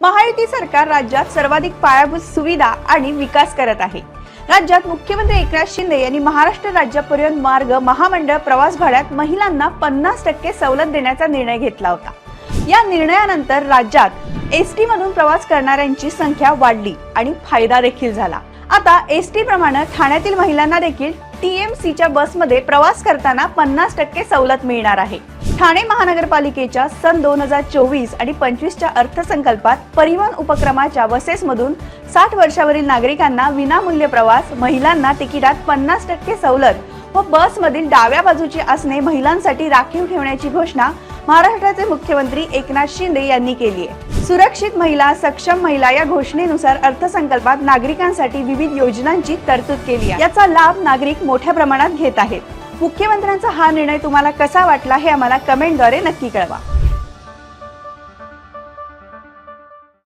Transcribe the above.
महायुती सरकार राज्यात सर्वाधिक पायाभूत सुविधा आणि विकास करत आहे. राज्यात मुख्यमंत्री एकनाथ शिंदे यांनी महाराष्ट्र राज्यापर्यंत मार्ग महामंडळ प्रवास भाड्यात महिलांना पन्नास टक्के सवलत देण्याचा निर्णय घेतला होता. या निर्णयानंतर राज्यात एस टी मधून प्रवास करणाऱ्यांची संख्या वाढली आणि फायदा देखील झाला. आता एस टी प्रमाणे ठाण्यातील महिलांना देखील टीएमसीच्या बसमध्ये प्रवास करताना पन्नास टक्के सवलत मिळणार आहे. ठाणे महानगरपालिकेच्या सन दोन हजार चोवीस आणि पंचवीसच्या अर्थसंकल्पात परिवहन उपक्रमाच्या बसेसमधून साठ वर्षावरील नागरिकांना विनामूल्य प्रवास महिलांना तिकिटात पन्नास टक्के सवलत व बसमधील डाव्या बाजूची आसने महिलांसाठी राखीव ठेवण्याची घोषणा महाराष्ट्राचे मुख्यमंत्री एकनाथ शिंदे यांनी केली आहे. सुरक्षित महिला सक्षम महिला या घोषणेनुसार अर्थसंकल्पात नागरिकांसाठी विविध योजनांची तरतूद केली आहे. याचा लाभ नागरिक मोठ्या प्रमाणात घेत आहेत. मुख्यमंत्र्यांचा हा निर्णय तुम्हाला कसा वाटला हे आम्हाला कमेंटद्वारे नक्की कळवा.